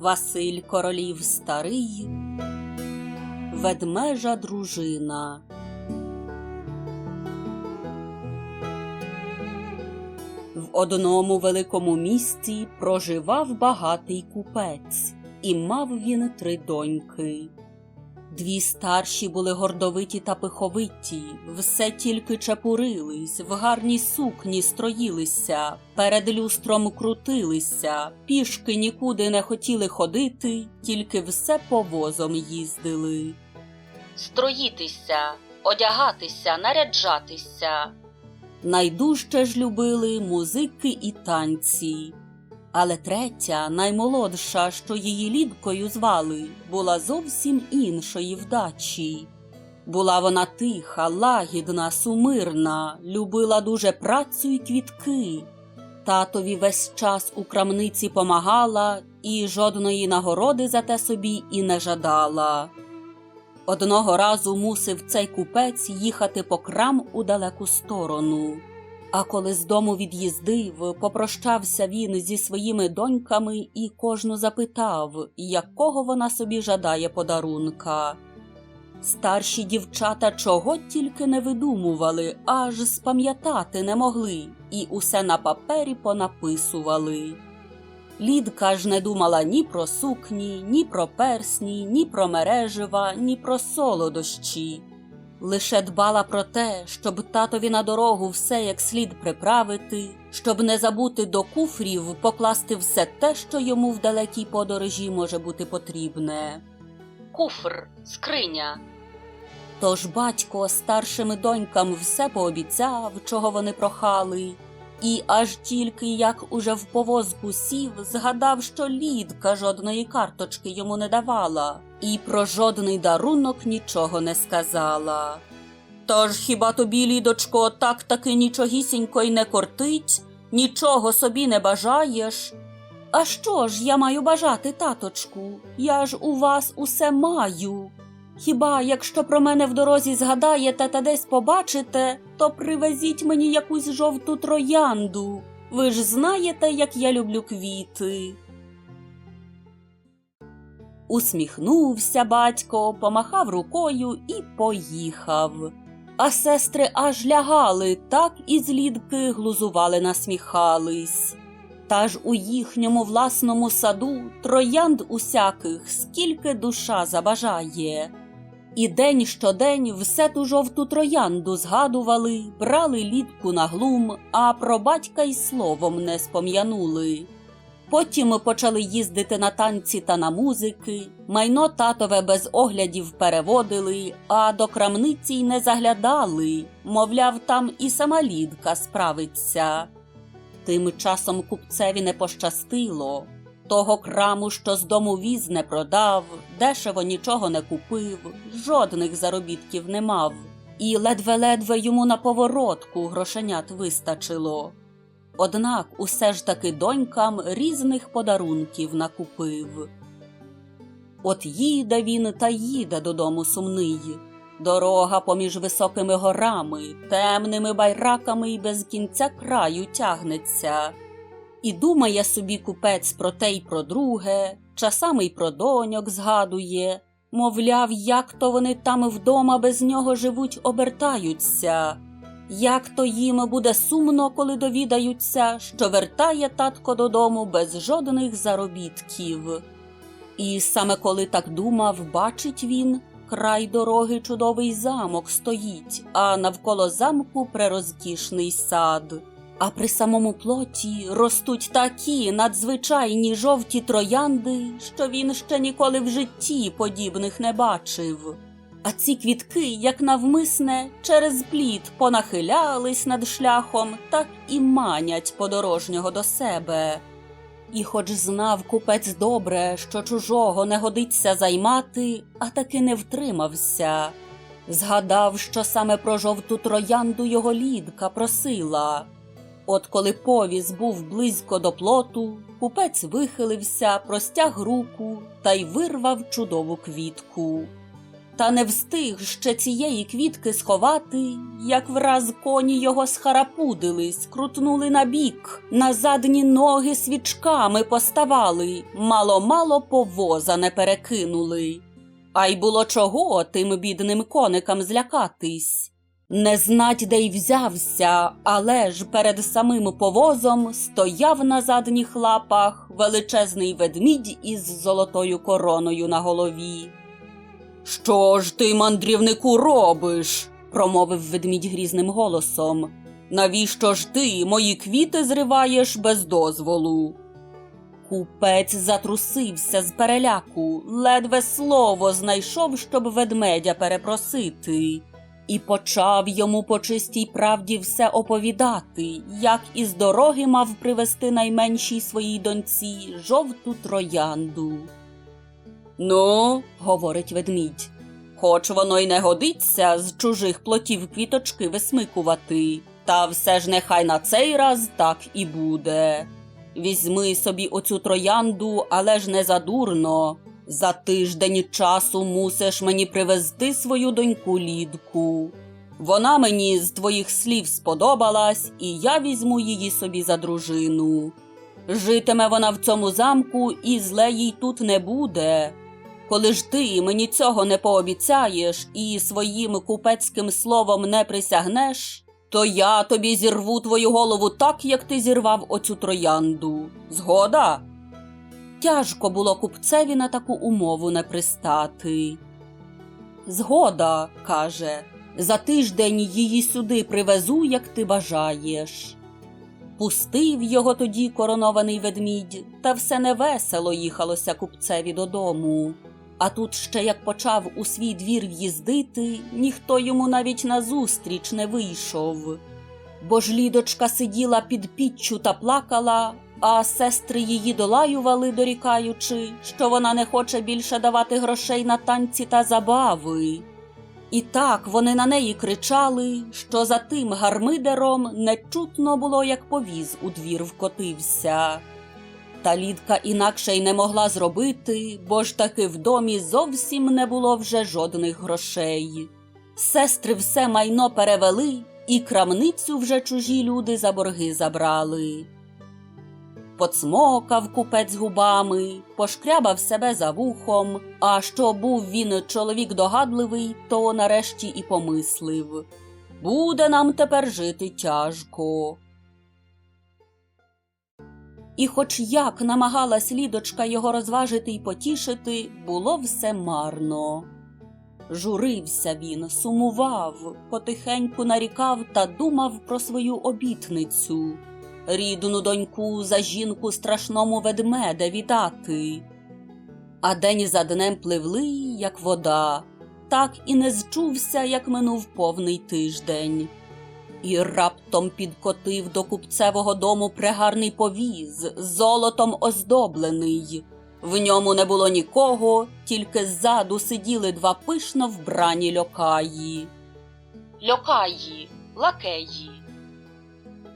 Василь королів старий, ведмежа дружина. В одному великому місті проживав багатий купець, і мав він три доньки. Дві старші були гордовиті та пиховиті, все тільки чепурились, в гарній сукні строїлися, перед люстром крутилися, пішки нікуди не хотіли ходити, тільки все повозом їздили. Строїтися, одягатися, наряджатися. Найдужче ж любили музики і танці. Але третя, наймолодша, що її лідкою звали, була зовсім іншої вдачі. Була вона тиха, лагідна, сумирна, любила дуже працю й квітки. Татові весь час у крамниці помагала і жодної нагороди за те собі і не жадала. Одного разу мусив цей купець їхати по крам у далеку сторону. А коли з дому від'їздив, попрощався він зі своїми доньками і кожну запитав, якого вона собі жадає подарунка. Старші дівчата чого тільки не видумували, аж спам'ятати не могли, і усе на папері понаписували. Лідка ж не думала ні про сукні, ні про персні, ні про мережива, ні про солодощі. Лише дбала про те, щоб татові на дорогу все як слід приправити, щоб не забути до куфрів покласти все те, що йому в далекій подорожі може бути потрібне. Куфр, скриня. Тож батько старшими донькам все пообіцяв, чого вони прохали, і аж тільки як уже в повозку сів, згадав, що лідка жодної карточки йому не давала, і про жодний дарунок нічого не сказала. Тож хіба тобі, лідочко, так таки нічогісінько й не кортить, нічого собі не бажаєш? А що ж я маю бажати, таточку? Я ж у вас усе маю. Хіба якщо про мене в дорозі згадаєте та десь побачите, то привезіть мені якусь жовту троянду. Ви ж знаєте, як я люблю квіти. Усміхнувся батько, помахав рукою і поїхав. А сестри аж лягали, так і з лідки глузували, насміхались. Та ж у їхньому власному саду троянд усяких, скільки душа забажає. І день щодень все ту жовту троянду згадували, брали лідку на глум, а про батька й словом не спом'янули. Потім почали їздити на танці та на музики, майно татове без оглядів переводили, а до крамниці й не заглядали, мовляв, там і сама лідка справиться. Тим часом купцеві не пощастило. Того краму, що з дому віз не продав, дешево нічого не купив, жодних заробітків не мав, і ледве-ледве йому на поворотку грошенят вистачило. Однак усе ж таки донькам різних подарунків накупив. От їде він та їде додому сумний. Дорога поміж високими горами, темними байраками і без кінця краю тягнеться. І думає собі купець про те й про друге, часами й про доньок згадує, мовляв, як то вони там вдома без нього живуть, обертаються, як то їм буде сумно, коли довідаються, що вертає татко додому без жодних заробітків. І саме коли так думав, бачить він, край дороги чудовий замок стоїть, а навколо замку прерозкішний сад. А при самому плоті ростуть такі надзвичайні жовті троянди, що він ще ніколи в житті подібних не бачив. А ці квітки, як навмисне, через плід понахилялись над шляхом, так і манять подорожнього до себе. І, хоч знав купець добре, що чужого не годиться займати, а таки не втримався. Згадав, що саме про жовту троянду його лідка просила. От коли повіз був близько до плоту, купець вихилився, простяг руку та й вирвав чудову квітку. та не встиг ще цієї квітки сховати, як враз коні його схарапудились, крутнули на бік, на задні ноги свічками поставали, мало-мало повоза не перекинули. А й було чого тим бідним коникам злякатись. Не знать, де й взявся, але ж перед самим повозом стояв на задніх лапах величезний ведмідь із золотою короною на голові. Що ж ти, мандрівнику, робиш? промовив ведмідь грізним голосом. Навіщо ж ти мої квіти зриваєш без дозволу? Купець затрусився з переляку, ледве слово знайшов, щоб ведмедя перепросити, і почав йому по чистій правді все оповідати, як із дороги мав привезти найменшій своїй доньці жовту троянду. Ну, говорить ведмідь, хоч воно й не годиться з чужих плотів квіточки висмикувати, та все ж нехай на цей раз так і буде. Візьми собі оцю троянду, але ж не задурно. За тиждень часу мусиш мені привезти свою доньку Лідку. Вона мені з твоїх слів сподобалась, і я візьму її собі за дружину. Житиме вона в цьому замку, і зле їй тут не буде. Коли ж ти мені цього не пообіцяєш і своїм купецьким словом не присягнеш, то я тобі зірву твою голову так, як ти зірвав оцю троянду. Згода? Тяжко було купцеві на таку умову не пристати. Згода, каже, за тиждень її сюди привезу, як ти бажаєш. Пустив його тоді коронований ведмідь, та все невесело їхалося купцеві додому. А тут ще як почав у свій двір в'їздити, ніхто йому навіть назустріч не вийшов. Бо ж лідочка сиділа під піччю та плакала, а сестри її долаювали, дорікаючи, що вона не хоче більше давати грошей на танці та забави. І так вони на неї кричали, що за тим гармидером не чутно було, як повіз у двір вкотився. Та Лідка інакше й не могла зробити, бо ж таки в домі зовсім не було вже жодних грошей. Сестри все майно перевели, і крамницю вже чужі люди за борги забрали. Поцмокав купець губами, пошкрябав себе за вухом, а що був він чоловік догадливий, то нарешті і помислив буде нам тепер жити тяжко. І хоч як намагалась лідочка його розважити й потішити, було все марно. Журився він, сумував, потихеньку нарікав та думав про свою обітницю рідну доньку за жінку страшному ведмеде віддати. А день за днем пливли, як вода, так і не зчувся, як минув повний тиждень. І раптом підкотив до купцевого дому прегарний повіз, золотом оздоблений. В ньому не було нікого, тільки ззаду сиділи два пишно вбрані льокаї. Льокаї, лакеї.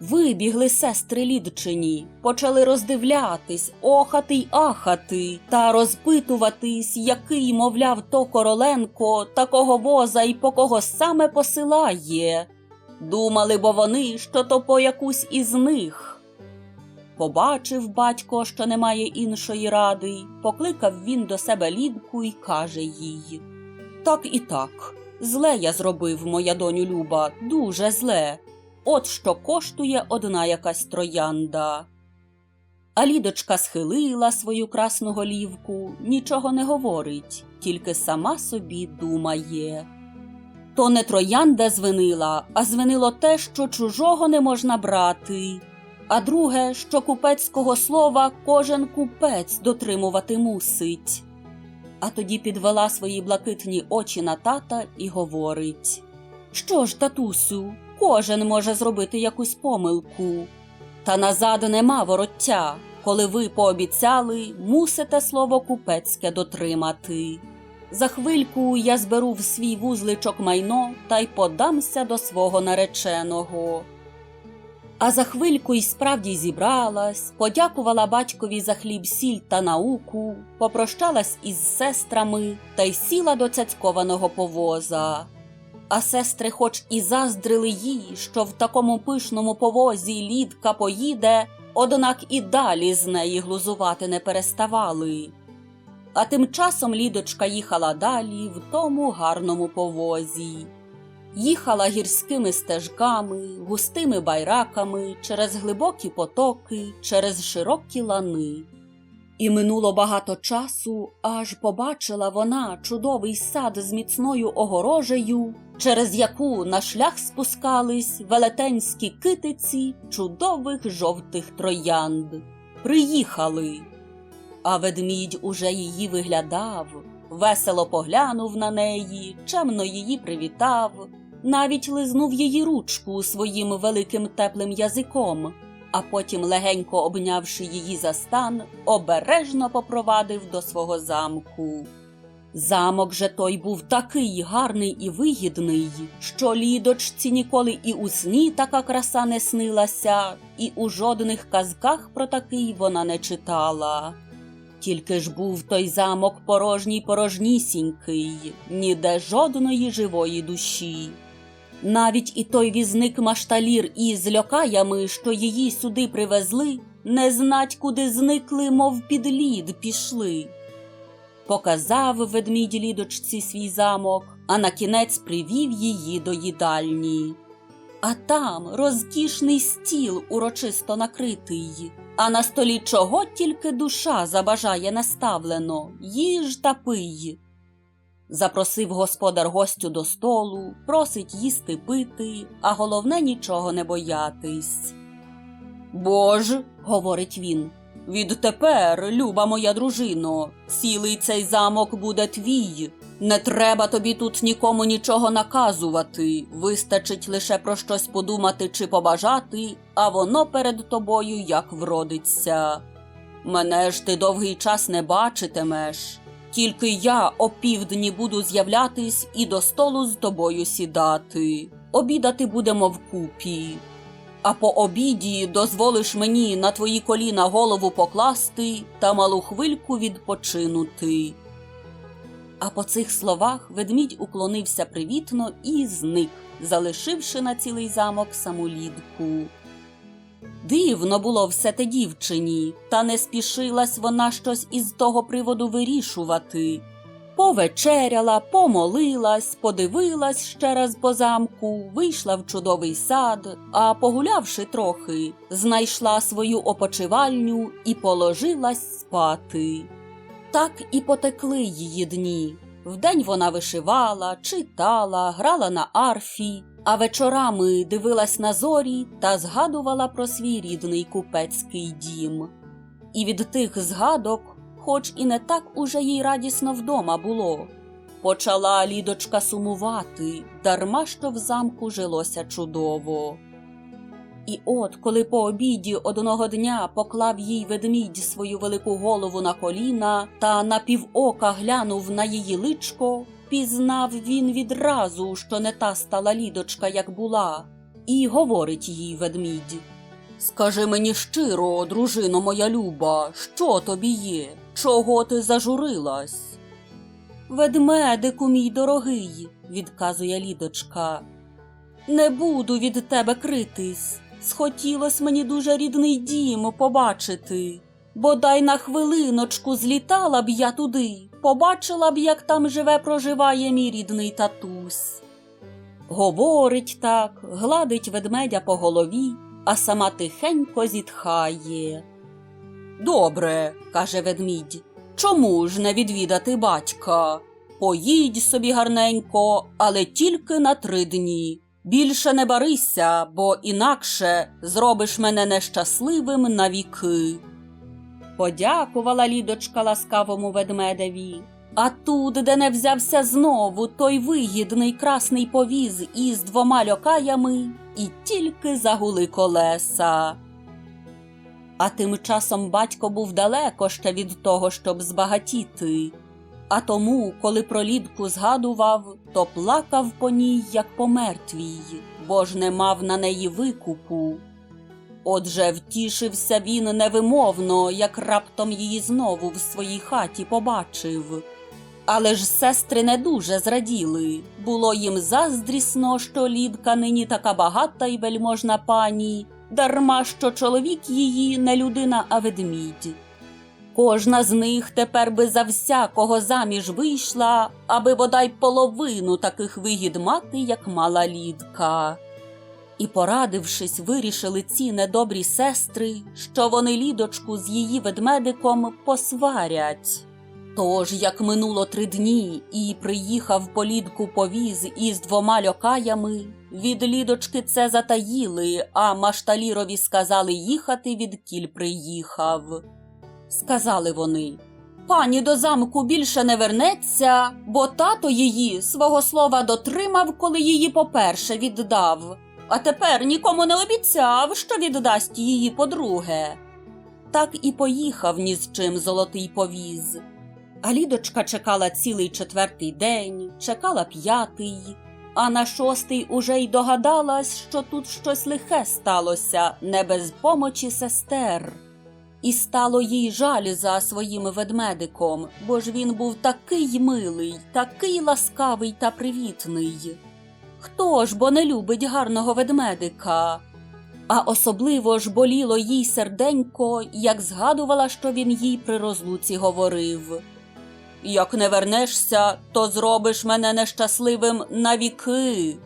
Вибігли сестри Лідчині, почали роздивлятись, охати й ахати, та розпитуватись, який, мовляв, то Короленко, такого воза й по кого саме посилає. Думали, бо вони, що то по якусь із них. Побачив батько, що немає іншої ради, покликав він до себе Лідку й каже їй Так і так, зле я зробив, моя доню Люба, дуже зле. От що коштує одна якась троянда. А Лідочка схилила свою красну голівку, нічого не говорить, тільки сама собі думає. То не троянда звинила, а звинило те, що чужого не можна брати, а друге, що купецького слова кожен купець дотримувати мусить. А тоді підвела свої блакитні очі на тата і говорить Що ж, татусю, кожен може зробити якусь помилку. Та назад нема вороття. Коли ви пообіцяли, мусите слово купецьке дотримати. За хвильку я зберу в свій вузличок майно та й подамся до свого нареченого. А за хвильку й справді зібралась, подякувала батькові за хліб, сіль та науку, попрощалась із сестрами та й сіла до цяцькованого повоза. А сестри, хоч і заздрили їй, що в такому пишному повозі лідка поїде, однак і далі з неї глузувати не переставали. А тим часом Лідочка їхала далі в тому гарному повозі. Їхала гірськими стежками, густими байраками, через глибокі потоки, через широкі лани. І минуло багато часу, аж побачила вона чудовий сад з міцною огорожею, через яку на шлях спускались велетенські китиці чудових жовтих троянд. Приїхали. А ведмідь уже її виглядав, весело поглянув на неї, чемно її привітав, навіть лизнув її ручку своїм великим теплим язиком, а потім, легенько обнявши її за стан, обережно попровадив до свого замку. Замок же той був такий гарний і вигідний, що лідочці ніколи і у сні така краса не снилася, і у жодних казках про такий вона не читала. Тільки ж був той замок порожній порожнісінький, ніде жодної живої душі. Навіть і той візник машталір із льокаями, що її сюди привезли, не знать, куди зникли, мов під лід пішли. Показав ведмідь лідочці свій замок, а на кінець привів її до їдальні. А там розкішний стіл урочисто накритий, а на столі чого тільки душа забажає наставлено, їж та пий. Запросив господар гостю до столу, просить їсти пити, а головне нічого не боятись. Бож, говорить він, відтепер, люба моя дружино, цілий цей замок буде твій. Не треба тобі тут нікому нічого наказувати, вистачить лише про щось подумати чи побажати, а воно перед тобою як вродиться. Мене ж ти довгий час не бачитимеш, тільки я опівдні буду з'являтись і до столу з тобою сідати. Обідати будемо вкупі. А по обіді дозволиш мені на твої коліна голову покласти та малу хвильку відпочинути. А по цих словах ведмідь уклонився привітно і зник, залишивши на цілий замок саму лідку. Дивно було все те дівчині, та не спішилась вона щось із того приводу вирішувати. Повечеряла, помолилась, подивилась ще раз по замку, вийшла в чудовий сад, а погулявши трохи, знайшла свою опочивальню і положилась спати. Так і потекли її дні. Вдень вона вишивала, читала, грала на арфі, а вечорами дивилась на зорі та згадувала про свій рідний купецький дім. І від тих згадок, хоч і не так уже їй радісно вдома було, почала лідочка сумувати, дарма що в замку жилося чудово. І от, коли по обіді одного дня поклав їй ведмідь свою велику голову на коліна та на півока глянув на її личко, пізнав він відразу, що не та стала лідочка, як була, і говорить їй ведмідь. Скажи мені щиро, дружино моя люба, що тобі є? Чого ти зажурилась? Ведмедику, мій дорогий, відказує лідочка. Не буду від тебе критись. Схотілось мені дуже рідний дім побачити. Бодай на хвилиночку злітала б я туди, побачила б, як там живе проживає мій рідний татусь. Говорить так, гладить ведмедя по голові, а сама тихенько зітхає. Добре, каже ведмідь, чому ж не відвідати батька? Поїдь собі гарненько, але тільки на три дні. Більше не барися, бо інакше зробиш мене нещасливим навіки. Подякувала лідочка ласкавому ведмедеві. А тут, де не взявся знову той вигідний красний повіз із двома льокаями, і тільки загули колеса. А тим часом батько був далеко ще від того, щоб збагатіти. А тому, коли про лідку згадував, то плакав по ній, як по мертвій, бо ж не мав на неї викупу. Отже, втішився він невимовно, як раптом її знову в своїй хаті побачив. Але ж сестри не дуже зраділи. Було їм заздрісно, що Лідка нині така багата й вельможна пані, дарма що чоловік її не людина, а ведмідь. Кожна з них тепер би за всякого заміж вийшла, аби бодай половину таких вигід мати, як мала Лідка. І, порадившись, вирішили ці недобрі сестри, що вони лідочку з її ведмедиком посварять. Тож, як минуло три дні, і приїхав по лідку повіз із двома льокаями, від лідочки це затаїли, а машталірові сказали їхати, відкіль приїхав. Сказали вони. Пані до замку більше не вернеться, бо тато її свого слова дотримав, коли її поперше віддав, а тепер нікому не обіцяв, що віддасть її подруге. Так і поїхав ні з чим золотий повіз. А Лідочка чекала цілий четвертий день, чекала п'ятий, а на шостий уже й догадалась, що тут щось лихе сталося, не без помочі сестер. І стало їй жаль за своїм ведмедиком, бо ж він був такий милий, такий ласкавий та привітний. Хто ж бо не любить гарного ведмедика? А особливо ж боліло їй серденько, як згадувала, що він їй при розлуці говорив. Як не вернешся, то зробиш мене нещасливим навіки.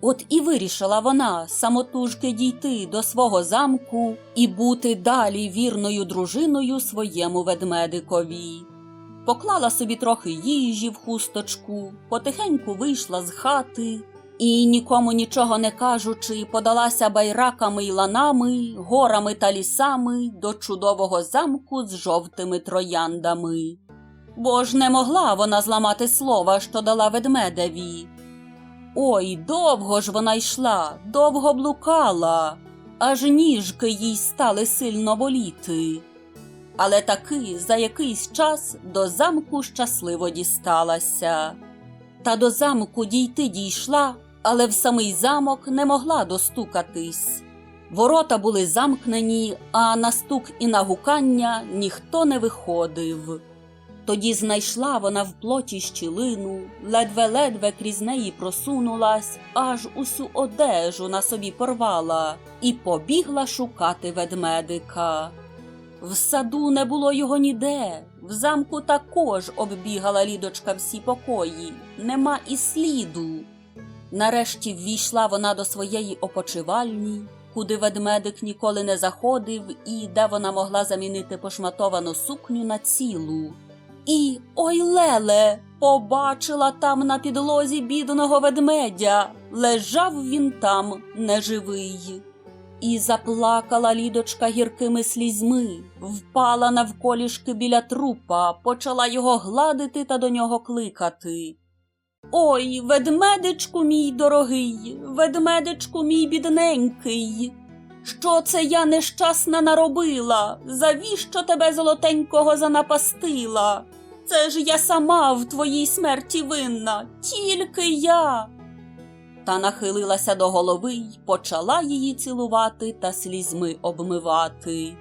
От і вирішила вона самотужки дійти до свого замку і бути далі вірною дружиною своєму ведмедикові. Поклала собі трохи їжі в хусточку, потихеньку вийшла з хати і, нікому нічого не кажучи, подалася байраками й ланами, горами та лісами до чудового замку з жовтими трояндами. Бо ж не могла вона зламати слова, що дала ведмедеві. Ой, довго ж вона йшла, довго блукала, аж ніжки їй стали сильно боліти. Але таки за якийсь час до замку щасливо дісталася. Та до замку дійти дійшла, але в самий замок не могла достукатись. Ворота були замкнені, а на стук і на гукання ніхто не виходив. Тоді знайшла вона в плоті щілину, ледве-ледве крізь неї просунулась, аж усю одежу на собі порвала і побігла шукати ведмедика. В саду не було його ніде, в замку також оббігала лідочка всі покої, нема і сліду. Нарешті ввійшла вона до своєї опочивальні, куди ведмедик ніколи не заходив і де вона могла замінити пошматовану сукню на цілу. І, ой леле, побачила там на підлозі бідного ведмедя. Лежав він там неживий. І заплакала лідочка гіркими слізьми, впала навколішки біля трупа, почала його гладити та до нього кликати. Ой, ведмедичку мій дорогий, ведмедичку мій бідненький. Що це я нещасна наробила? Завіщо тебе золотенького занапастила? Це ж я сама в твоїй смерті винна, тільки я. Та нахилилася до голови й почала її цілувати та слізьми обмивати.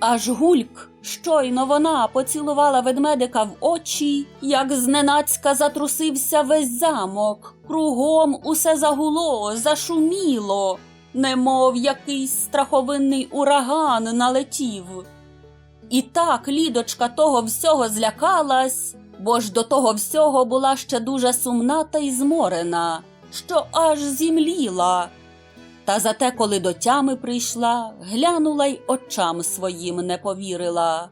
Аж гульк, щойно вона поцілувала ведмедика в очі, як зненацька затрусився весь замок, кругом усе загуло, зашуміло немов якийсь страховинний ураган налетів. І так лідочка того всього злякалась, бо ж до того всього була ще дуже сумна та й зморена, що аж зімліла. Та зате, коли до тями прийшла, глянула й очам своїм не повірила.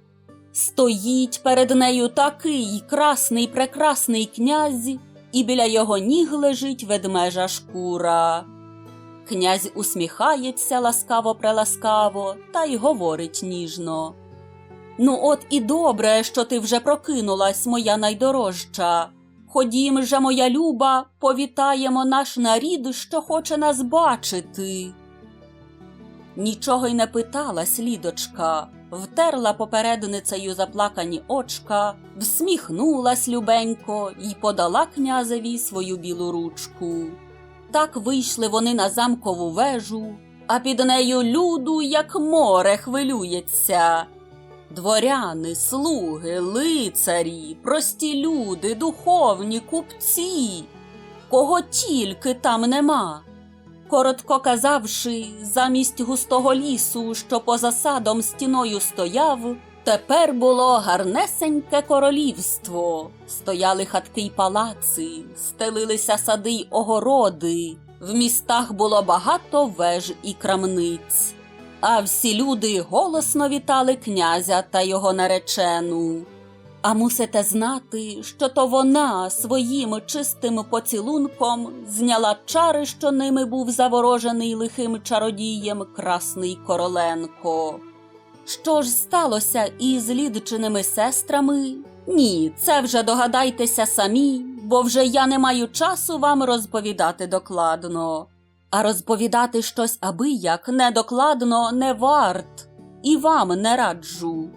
Стоїть перед нею такий красний прекрасний князь, і біля його ніг лежить ведмежа шкура. Князь усміхається ласкаво преласкаво та й говорить ніжно. Ну, от і добре, що ти вже прокинулась, моя найдорожча. Ходім же, моя люба, повітаємо наш нарід, що хоче нас бачити. Нічого й не питалась лідочка, втерла попередницею заплакані очка, всміхнулась любенько й подала князеві свою білу ручку. Так вийшли вони на замкову вежу, а під нею люду, як море хвилюється. Дворяни, слуги, лицарі, прості люди, духовні, купці, кого тільки там нема. Коротко казавши, замість густого лісу, що поза садом стіною стояв, тепер було гарнесеньке королівство. Стояли хатки й палаци, стелилися сади й огороди. В містах було багато веж і крамниць. А всі люди голосно вітали князя та його наречену. А мусите знати, що то вона своїм чистим поцілунком зняла чари, що ними був заворожений лихим чародієм Красний Короленко. Що ж сталося із лідчиними сестрами? Ні, це вже догадайтеся самі, бо вже я не маю часу вам розповідати докладно. А розповідати щось аби як недокладно не варт, і вам не раджу.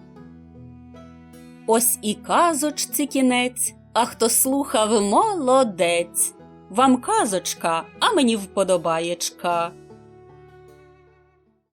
Ось і казочці кінець, а хто слухав молодець. Вам казочка, а мені вподобаєчка.